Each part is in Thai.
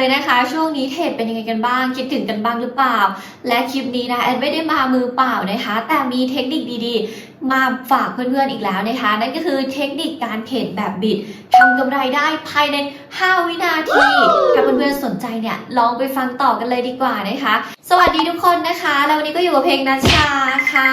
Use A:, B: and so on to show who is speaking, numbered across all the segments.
A: เลยนะคะ ช่วงนี้เทรดเป็นยังไงกันบ้าง คิดถึงกันบ้างหรือเปล่า และคลิปนี้นะแอดไม่ได้มามือเปล่านะคะ แต่มีเทคนิคดีๆ มาฝากเพื่อนๆอีกแล้วนะคะ นั่นก็คือเทคนิคการเทรดแบบบิดทำกำไรได้ภายใน 5 วินาที ถ้าเพื่อนๆสนใจเนี่ย ลองไปฟังต่อกันเลยดีกว่านะคะ สวัสดีทุกคนนะคะ แล้ววันนี้ก็อยู่กับเพลงนัชชาค่ะ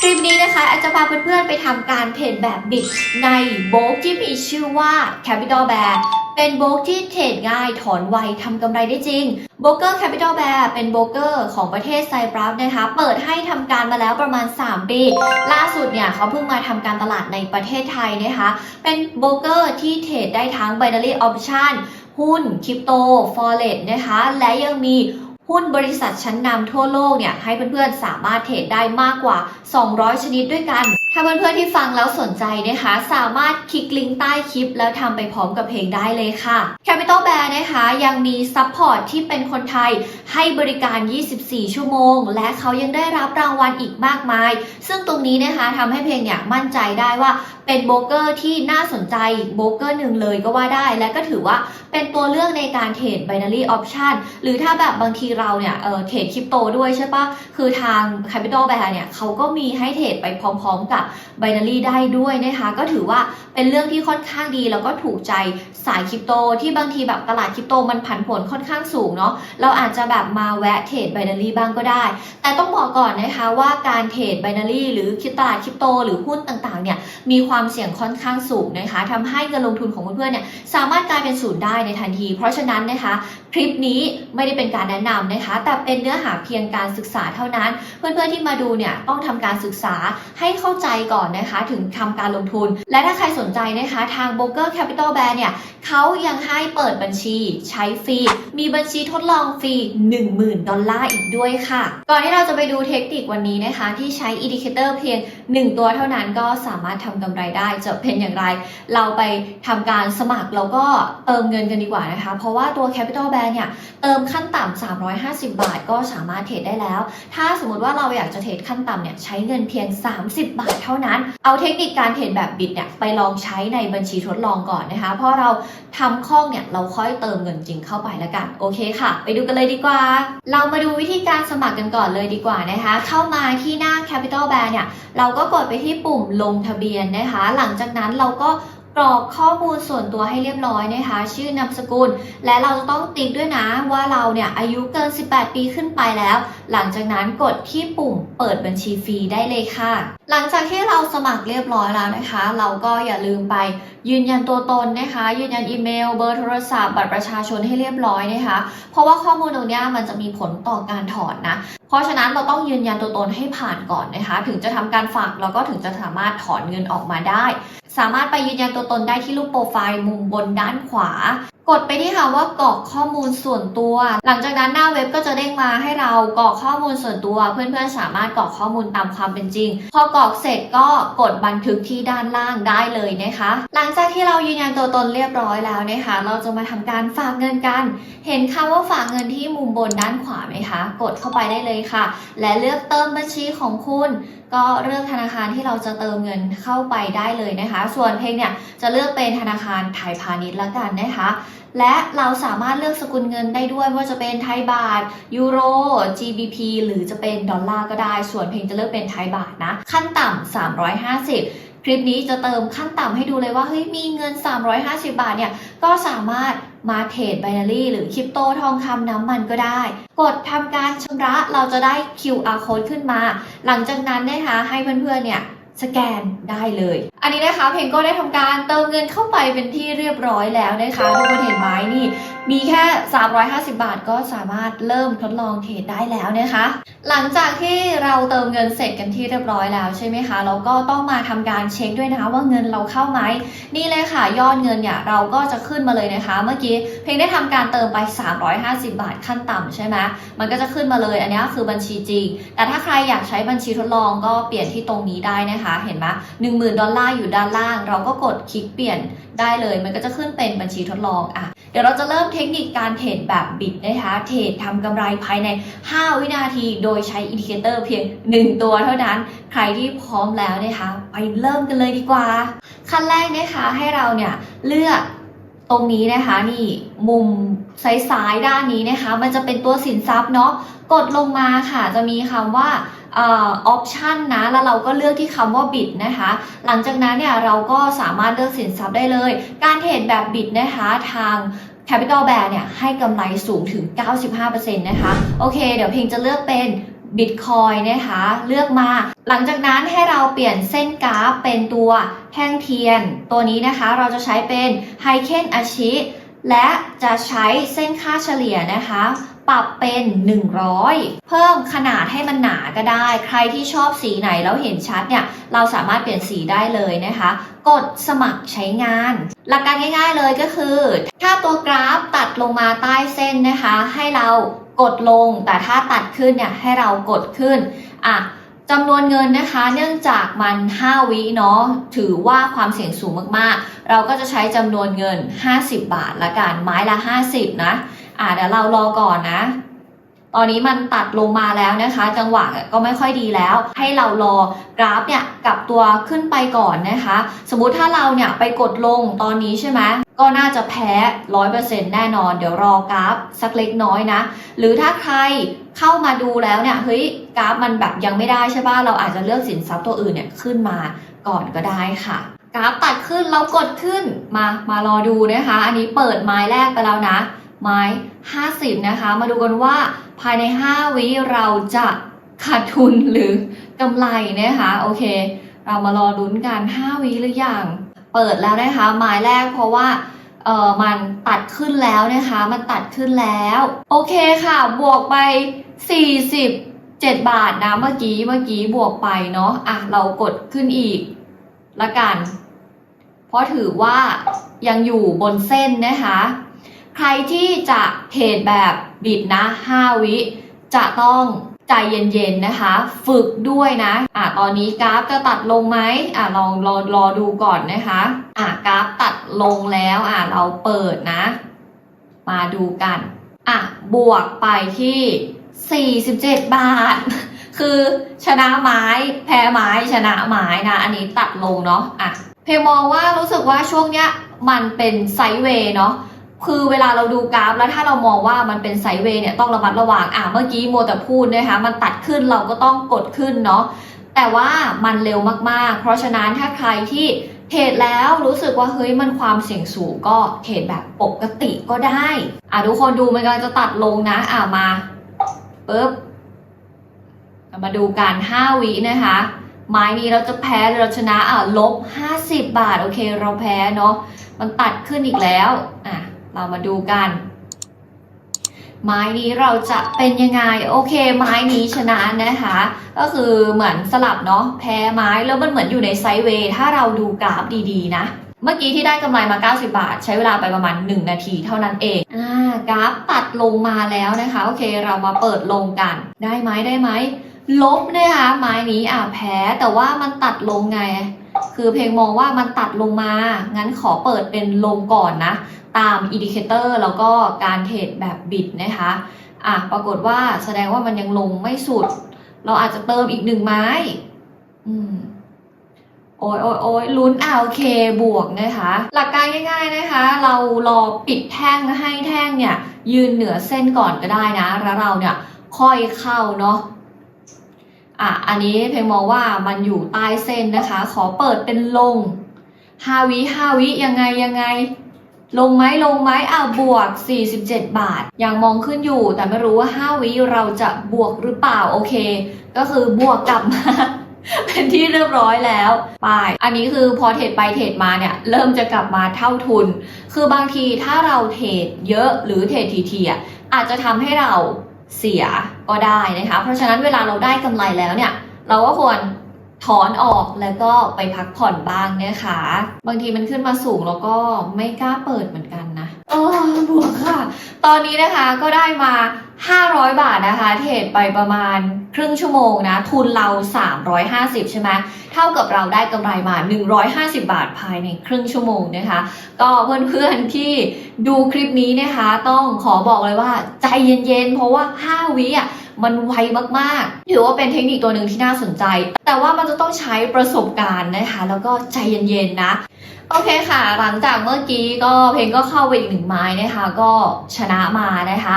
A: คลิปนี้นะคะอาจจะพาเพื่อนๆไปทำการเทรดแบบบิดในโบกที่มีชื่อว่า Capital Bear เป็นโบรกที่เทรดง่ายถอนไวทำกำไรได้จริงโบรกเกอร์ Capital Bear เป็นโบรกเกอร์ของประเทศไซปรัสนะคะ เปิดให้ทำการมาแล้วประมาณ 3 ปี ล่าสุดเนี่ยเขาเพิ่งมาทำการตลาดในประเทศไทยนะคะ เป็นโบรกเกอร์ที่เทรดได้ทั้ง binary option หุ้นคริปโต forex นะคะ และยังมีหุ้นบริษัทชั้นนำทั่วโลกเนี่ยให้เพื่อนๆสามารถเทรดได้มากกว่า 200 ชนิดด้วยกัน ถ้าเพื่อนๆที่ฟังแล้วสนใจนะคะ สามารถคลิกลิงก์ใต้คลิป แล้วทำไปพร้อมกับเพลงได้เลยค่ะ Capital Bear นะคะยังมีซัพพอร์ตที่เป็นคนไทยให้บริการ 24 ชั่วโมง และเขายังได้รับรางวัลอีกมากมาย ซึ่งตรงนี้นะคะทำให้เพลงเนี่ยมั่นใจได้ว่าเป็นโบรกเกอร์ที่น่าสนใจโบรกเกอร์หนึ่งเลยก็ว่าได้ และก็ถือว่าเป็นตัวเลือกในการเทรด binary option หรือถ้าแบบบางทีเราเนี่ยเออเทรดคริปโตด้วยใช่ปะคือทาง Capital Bear เนี่ยเขาก็มีให้เทรดไปพร้อม ๆ กับ binary ได้ด้วยนะคะก็ถือว่าเป็นเรื่องที่ค่อนข้างดีแล้วก็ถูกใจสายคริปโต ที่บางทีแบบตลาดคริปโตมันผันผวนค่อนข้างสูงเนาะเราอาจจะแบบมาแวะเทรด binary บ้างก็ได้ แต่ต้องบอกก่อนนะคะว่าการเทรด binary หรือคิดตลาดคริปโต หรือหุ้นต่างๆเนี่ยมีความเสี่ยงค่อนข้างสูงนะคะทำให้เงินลงทุนของเพื่อนๆเนี่ยสามารถกลายเป็นศูนย์ได้ในทันที เพราะฉะนั้นนะคะ คลิปนี้ไม่ได้เป็นการแนะนำนะคะ แต่เป็นเนื้อหาเพียงการศึกษาเท่านั้น เพื่อนๆที่มาดูเนี่ยต้องทำการศึกษาให้เข้าใจก่อนนะคะ ถึงทำการลงทุน และถ้าใครสนใจนะคะ ทาง b r o k e r Capital Bear เนี่ยเขายังให้เปิดบัญชีใช้ฟรี มีบัญชีทดลองฟรี 10,000 ดอลลาร์อีกด้วยค่ะ ก่อนที่เราจะไปดูเทคนิควันนี้นะคะ ที่ใช้อินดิเคเตอร์เพียง 1 ตัวเท่านั้นก็สามารถทำกำไรได้จะเป็นอย่างไร เราไปทำการสมัครแล้วก็เติมเงินกันดีกว่านะคะ เพราะว่าตัว Capital Bear เนี่ยเติมขั้นต่ำ350 บาท ก็สามารถเทรดได้แล้ว ถ้าสมมติว่าเราอยากจะเทรดขั้นต่ำเนี่ยใช้เงินเพียง 30 บาทเท่านั้น เอาเทคนิคการเทรดแบบบิดเนี่ยไปลองใช้ในบัญชีทดลองก่อนนะคะ เพราะเราทำคล่องเนี่ยเราค่อยเติมเงินจริงเข้าไปแล้วกันโอเคค่ะ ไปดูกันเลยดีกว่า เรามาดูวิธีการสมัครกันก่อนเลยดีกว่านะคะ เข้ามาที่หน้า Capital Bear เนี่ยเราก็กดไปที่ปุ่มลงทะเบียนนะคะ หลังจากนั้นเราก็ กรอกข้อมูลส่วนตัวให้เรียบร้อยนะคะ ชื่อนามสกุล และเราจะต้องติ๊กด้วยนะว่าเราเนี่ยอายุเกิน 18 ปีขึ้นไปแล้ว หลังจากนั้นกดที่ปุ่มเปิดบัญชีฟรีได้เลยค่ะ หลังจากที่เราสมัครเรียบร้อยแล้วนะคะ เราก็อย่าลืมไปยืนยันตัวตนนะคะ ยืนยันอีเมล เบอร์โทรศัพท์บัตรประชาชนให้เรียบร้อยนะคะ เพราะว่าข้อมูลตรงนี้มันจะมีผลต่อการถอนนะเพราะฉะนั้นเราต้องยืนยันตัวตนให้ผ่านก่อนนะคะ ถึงจะทำการฝากเราก็ถึงจะสามารถถอนเงินออกมาได้ สามารถไปยืนยันตัวตนได้ที่รูปโปรไฟล์มุมบนด้านขวา กดไปที่คำว่ากรอกข้อมูลส่วนตัว หลังจากนั้นหน้าเว็บก็จะเด้งมาให้เรากรอกข้อมูลส่วนตัว เพื่อนๆสามารถกรอกข้อมูลตามความเป็นจริง พอกรอกเสร็จก็กดบันทึกที่ด้านล่างได้เลยนะคะ หลังจากที่เรายืนยันตัวตนเรียบร้อยแล้วนะคะ เราจะมาทำการฝากเงินกัน เห็นคำว่าฝากเงินที่มุมบนด้านขวาไหมคะ กดเข้าไปได้เลยค่ะ และเลือกเติมบัญชีของคุณ ก็เลือกธนาคารที่เราจะเติมเงินเข้าไปได้เลยนะคะ ส่วนเพลงเนี่ยจะเลือกเป็นธนาคารไทยพาณิชย์ละกันนะคะ และเราสามารถเลือกสกุลเงินได้ด้วยว่าจะเป็นไทยบาทยูโร GBP หรือจะเป็นดอลลาร์ก็ได้ ส่วนเพลงจะเลือกเป็นไทยบาทนะ ขั้นต่ำ350 คลิปนี้จะเติมขั้นต่ำให้ดูเลยว่าเฮ้ยมีเงิน 350 บาทเนี่ยก็สามารถมาเทรดไบนารี่หรือคริปโตทองคำน้ำมันก็ได้ กดทำการชำระเราจะได้ QR code ขึ้นมา หลังจากนั้นนะคะให้เพื่อนๆเนี่ย สแกนได้เลย อันนี้นะคะเพลงก็ได้ทำการเติมเงินเข้าไปเป็นที่เรียบร้อยแล้วนะคะทุกคนเห็นไหมนี่ มีแค่ 350 บาทก็สามารถเริ่มทดลองเทรดได้แล้วนะคะ หลังจากที่เราเติมเงินเสร็จกันที่เรียบร้อยแล้วใช่ไหมคะเราก็ต้องมาทำการเช็คด้วยนะคะว่าเงินเราเข้าไหมนี่เลยค่ะยอดเงินเนี่ยเราก็จะขึ้นมาเลยนะคะ เมื่อกี้เพลงได้ทำการเติมไป 350 บาทขั้นต่ำใช่ไหมมันก็จะขึ้นมาเลยอันนี้คือบัญชีจริงแต่ถ้าใครอยากใช้บัญชีทดลองก็เปลี่ยนที่ตรงนี้ได้นะคะเห็นไหมหนึ่งหมื่นดอลลาร์อยู่ด้านล่าง เราก็กดคลิกเปลี่ยนได้เลย มันก็จะขึ้นเป็นบัญชีทดลองอะเดี๋ยวเราจะเริ่มเทคนิคการเทรดแบบบิดนะคะเทรดทำกำไรภายใน 5 วินาทีโดยใช้อินดิเคเตอร์เพียง 1 ตัวเท่านั้น ใครที่พร้อมแล้วนะคะไปเริ่มกันเลยดีกว่า ขั้นแรกนะคะให้เราเนี่ยเลือกตรงนี้นะคะนี่มุมซ้ายๆด้านนี้นะคะ มันจะเป็นตัวสินทรัพย์เนาะกดลงมาค่ะจะมีคำว่า ออปชันนะแล้วเราก็เลือกที่คำว่าบิดนะคะ หลังจากนั้นเนี่ยเราก็สามารถเลือกสินทรัพย์ได้เลย การเทรดแบบบิดนะคะทาง Capital Bear เนี่ยให้กำไรสูงถึง 95%นะคะ โอเค เดี๋ยวเพลงจะเลือกเป็น Bitcoin นะคะ เลือกมา หลังจากนั้นให้เราเปลี่ยนเส้นกราฟเป็นตัวแท่งเทียน ตัวนี้นะคะเราจะใช้เป็นไฮเคนอาชิและจะใช้เส้นค่าเฉลี่ยนะคะ รับเป็น 100 เพิ่มขนาดให้มันหนาก็ได้ ใครที่ชอบสีไหนแล้วเห็นชัดเนี่ยเราสามารถเปลี่ยนสีได้เลยนะคะ กดสมัครใช้งาน หลักการง่ายๆเลยก็คือ ถ้าตัวกราฟตัดลงมาใต้เส้นนะคะ ให้เรากดลงแต่ถ้าตัดขึ้นเนี่ยให้เรากดขึ้นอะจำนวนเงินนะคะเนื่องจากมัน 5 วิเนาะถือว่าความเสี่ยงสูงมากๆ เราก็จะใช้จำนวนเงิน 50 บาทละกันไม้ละ 50 นะ อะเดี๋ยวเรารอก่อนนะ ตอนนี้มันตัดลงมาแล้วนะคะ จังหวะก็ไม่ค่อยดีแล้ว ให้เรารอกราฟเนี่ยกลับตัวขึ้นไปก่อนนะคะ สมมุติถ้าเราเนี่ยไปกดลงตอนนี้ใช่ไหมก็น่าจะแพ้100%แน่นอน เดี๋ยวรอกราฟสักเล็กน้อยนะ หรือถ้าใครเข้ามาดูแล้วเนี่ยเฮ้ยกราฟมันแบบยังไม่ได้ใช่ป่ะเราอาจจะเลือกสินทรัพย์ตัวอื่นเนี่ยขึ้นมาก่อนก็ได้ค่ะกราฟตัดขึ้นเรากดขึ้นมามารอดูนะคะ อันนี้เปิดไม้แรกไปแล้วนะ ไม้ 50 นะคะ มาดูกันว่าภายใน 5 วิเราจะขาดทุนหรือกำไรนะคะ โอเค เรามารอลุ้นกัน 5 วิหรือยัง เปิดแล้วนะคะไม้แรกเพราะว่าเออมันตัดขึ้นแล้วนะคะ มันตัดขึ้นแล้ว โอเคค่ะ บวกไป 47 บาทนะเมื่อกี้ เมื่อกี้บวกไปเนาะ อะ เรากดขึ้นอีกละกัน เพราะถือว่ายังอยู่บนเส้นนะคะ ใครที่จะเทรดแบบบิดนะ 5 วิจะต้องใจเย็นๆนะคะ ฝึกด้วยนะอะตอนนี้กราฟจะตัดลงไหมอะลองรอรอดูก่อนนะคะอะกราฟตัดลงแล้วอะเราเปิดนะ มาดูกันอะบวกไปที่ 47 บาท คือชนะไม้แพ้ไม้ชนะไม้นะ อันนี้ตัดลงเนาะอะเพลมองว่ารู้สึกว่าช่วงเนี้ยมันเป็นไซด์เวย์เนาะ คือเวลาเราดูกราฟแล้วถ้าเรามองว่ามันเป็นไซเวย์เนี่ยต้องระมัดระวังอะเมื่อกี้โมแต่พูดนะคะมันตัดขึ้นเราก็ต้องกดขึ้นเนาะแต่ว่ามันเร็วมากๆ เพราะฉะนั้นถ้าใครที่เทรดแล้วรู้สึกว่าเฮ้ยมันความเสี่ยงสูงก็เทรดแบบปกติก็ได้อะทุกคนดูมันกำลังจะตัดลงนะอะมาปึ๊บมาดูกัน5วินะคะไม้นี้เราจะแพ้หรือเราชนะอะลบ 50 บาท โอเค เราแพ้เนาะมันตัดขึ้นอีกแล้วอะ เรามาดูกัน ไม้นี้เราจะเป็นยังไง โอเค ไม้นี้ชนะนะคะ ก็คือเหมือนสลับเนาะแพ้ไม้แล้วมันเหมือนอยู่ในไซด์เวย์ถ้าเราดูกราฟดีๆ นะเมื่อกี้ที่ได้กำไรมา 90 บาท ใช้เวลาไปประมาณ 1 นาทีเท่านั้นเองอ่ากราฟตัดลงมาแล้วนะคะ โอเคเรามาเปิดลงกัน ได้ไหมได้ไหม ลบนะคะไม้นี้อะแพ้แต่ว่ามันตัดลงไง คือเพลงมองว่ามันตัดลงมา งั้นขอเปิดเป็นลงก่อนนะ ตามอินดิเคเตอร์แล้วก็การเทรดแบบบิดนะคะอะปรากฏว่าแสดงว่ามันยังลงไม่สุด เราอาจจะเติมอีกหนึ่งไม้ อืมโอ้ยโอ้ยโอ้ยลุ้นเอะโอเคบวกนะคะ หลักการง่าย ๆนะคะ เรารอปิดแท่งให้แท่งเนี่ย ยืนเหนือเส้นก่อนก็ได้นะ แล้วเราเนี่ยค่อยเข้าเนาะอะอันนี้เพลงมองว่ามันอยู่ใต้เส้นนะคะ ขอเปิดเป็นลงฮาวิฮาวิยังไงยังไง ลงไหมลงไหมอะบวก 47 บาท ยังมองขึ้นอยู่ แต่ไม่รู้ว่า 5 วิเราจะบวกหรือเปล่าโอเค ก็คือบวกกลับมาเป็นที่เรียบร้อยแล้วไป อันนี้คือพอเทรดไปเทรดมาเนี่ยเริ่มจะกลับมาเท่าทุน คือบางทีถ้าเราเทรดเยอะหรือเทรดทีๆอะอาจจะทำให้เราเสียก็ได้นะคะ เพราะฉะนั้นเวลาเราได้กำไรแล้วเนี่ย เราก็ควร ถอนออกแล้วก็ไปพักผ่อนบ้างนะคะ บางทีมันขึ้นมาสูงแล้วก็ไม่กล้าเปิดเหมือนกันนะโอ้บวกค่ะ ตอนนี้นะคะก็ได้มา 500 บาทนะคะ เทรดไปประมาณครึ่งชั่วโมงนะ ทุนเรา 350 ใช่ไหมเท่ากับเราได้กำไรมา 150 บาทภายในครึ่งชั่วโมงนะคะ ก็เพื่อนๆที่ดูคลิปนี้นะคะ ต้องขอบอกเลยว่าใจเย็นๆ เพราะว่า 5 วิอะ มันไวมากๆ ถือว่าเป็นเทคนิคตัวหนึ่งที่น่าสนใจ แต่ว่ามันจะต้องใช้ประสบการณ์นะคะ แล้วก็ใจเย็นๆนะ โอเคค่ะ หลังจากเมื่อกี้ก็เพลงก็เข้าไปอีกหนึ่งไม้นะคะ ก็ชนะมานะคะ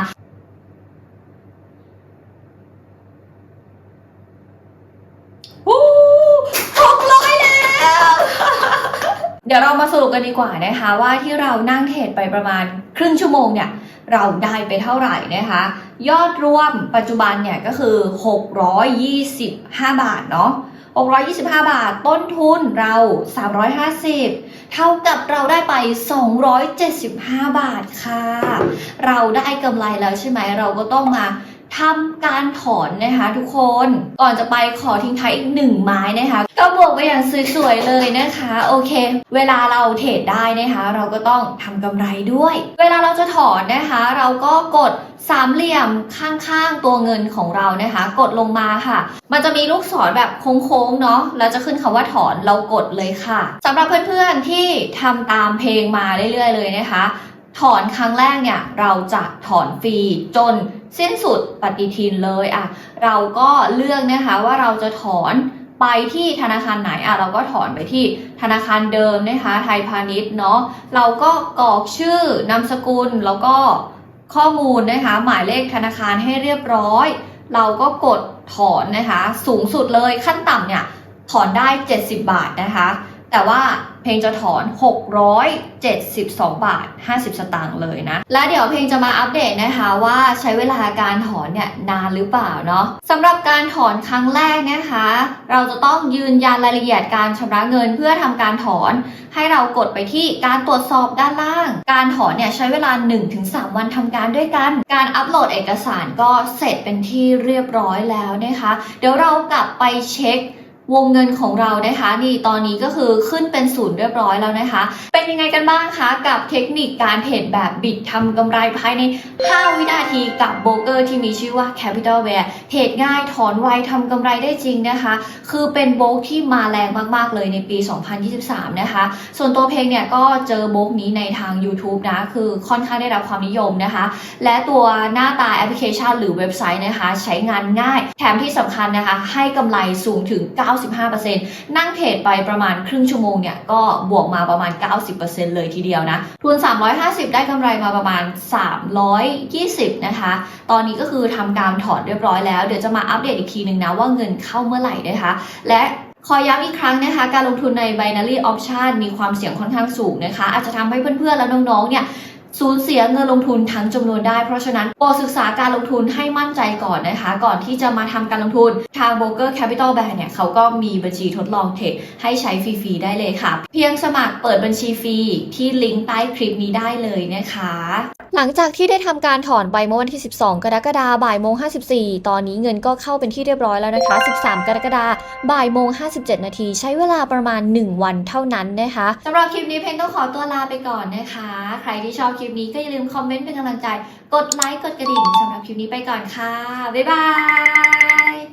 A: หูหกร้อยแล้วเดี๋ยวเรามาสรุปกันดีกว่านะคะว่าที่เรานั่งเทรดไปประมาณครึ่งชั่วโมงเนี่ย เราได้ไปเท่าไหร่นะคะ ยอดรวมปัจจุบันเนี่ยก็คือ 625 บาทเนาะ625 บาท ต้นทุนเรา 350 เท่ากับเราได้ไป 275 บาทค่ะ เราได้กำไรแล้วใช่ไหม เราก็ต้องมา ทำการถอนนะคะทุกคนก่อนจะไปขอทิ้งท้ายอีกหนึ่งไม้นะคะก็บวกไปอย่างสวยๆเลยนะคะ โอเค เวลาเราเทรดได้นะคะ เราก็ต้องทำกำไรด้วย เวลาเราจะถอนนะคะ เราก็กดสามเหลี่ยมข้างๆตัวเงินของเรานะคะ กดลงมาค่ะ มันจะมีลูกศรแบบโค้งๆเนาะแล้วจะขึ้นคำว่าถอนเรากดเลยค่ะสำหรับเพื่อนๆที่ทำตามเพลงมาเรื่อยๆเลยนะคะ ถอนครั้งแรกเนี่ยเราจะถอนฟรีจนสิ้นสุดปฏิทินเลยอะเราก็เลือกนะคะว่าเราจะถอนไปที่ธนาคารไหนอะเราก็ถอนไปที่ธนาคารเดิมนะคะ ไทยพาณิชย์เนาะเราก็กรอกชื่อนามสกุลแล้วก็ข้อมูลนะคะ หมายเลขธนาคารให้เรียบร้อย เราก็กดถอนนะคะ สูงสุดเลยขั้นต่ำเนี่ยถอนได้ 70 บาทนะคะ แต่ว่า เพลงจะถอน 672 บาท 50 สตางค์เลยนะ และเดี๋ยวเพลงจะมาอัปเดตนะคะว่าใช้เวลาการถอนเนี่ยนานหรือเปล่าเนาะสำหรับการถอนครั้งแรกนะคะ เราจะต้องยืนยันรายละเอียดการชำระเงินเพื่อทำการถอน ให้เรากดไปที่การตรวจสอบด้านล่าง การถอนเนี่ยใช้เวลา 1-3 วันทำการด้วยกัน การอัปโหลดเอกสารก็เสร็จเป็นที่เรียบร้อยแล้วนะคะ เดี๋ยวเรากลับไปเช็ค วงเงินของเรานะคะนี่ตอนนี้ก็คือขึ้นเป็นศูนย์เรียบร้อยแล้วนะคะ เป็นยังไงกันบ้างคะกับเทคนิคการเทรดแบบบิดทำกำไรภายใน 5 วินาทีกับโบรกเกอร์ที่มีชื่อว่า Capital w a r e เทรดง่ายถอนไวทำกำไรได้จริงนะคะ คือเป็นโบรกที่มาแรงมากๆเลยในปี 2023 นะคะ ส่วนตัวเพลงเนี่ยก็เจอโบรกนี้ในทาง YouTube นะ คือค่อนข้างได้รับความนิยมนะคะ และตัวหน้าตาแอปพลิเคชันหรือเว็บไซต์นะคะ ใช้งานง่าย แถมที่สำคัญนะคะ ให้กำไรสูงถึง 9 95%นั่งเทรดไปประมาณครึ่งชั่วโมงเนี่ยก็บวกมาประมาณ 90%เลยทีเดียวนะทุน 350 ได้กำไรมาประมาณ 320 นะคะ ตอนนี้ก็คือทำการถอนเรียบร้อยแล้ว เดี๋ยวจะมาอัปเดตอีกทีหนึ่งนะว่าเงินเข้าเมื่อไหร่นะคะ และขอย้ำอีกครั้งนะคะ การลงทุนใน binary option มีความเสี่ยงค่อนข้างสูงนะคะ อาจจะทำให้เพื่อนๆ และน้องๆ เนี่ย สูญเสียเงินลงทุนทั้งจำนวนได้ เพราะฉะนั้นโปรดศึกษาการลงทุนให้มั่นใจก่อนนะคะ ก่อนที่จะมาทำการลงทุนทาง Broker Capital Bank เนี่ยเขาก็มีบัญชีทดลองเทรดให้ใช้ฟรีๆได้เลยค่ะ เพียงสมัครเปิดบัญชีฟรีที่ลิงก์ใต้คลิปนี้ได้เลยนะคะ หลังจากที่ได้ทำการถอนไปเมื่อวันที่ 12 กรกฎาคมบ่ายโมง 54 ตอนนี้เงินก็เข้าเป็นที่เรียบร้อยแล้วนะคะ 13 กรกฎาคมบ่ายโมง 57 นาทีใช้เวลาประมาณ 1 วันเท่านั้นนะคะสำหรับคลิปนี้เพนต้องขอตัวลาไปก่อนนะคะ ใครที่ชอบคลิปนี้ก็อย่าลืมคอมเมนต์เป็นกำลังใจ กดไลค์กดกระดิ่งสำหรับคลิปนี้ไปก่อนค่ะ บ๊ายบาย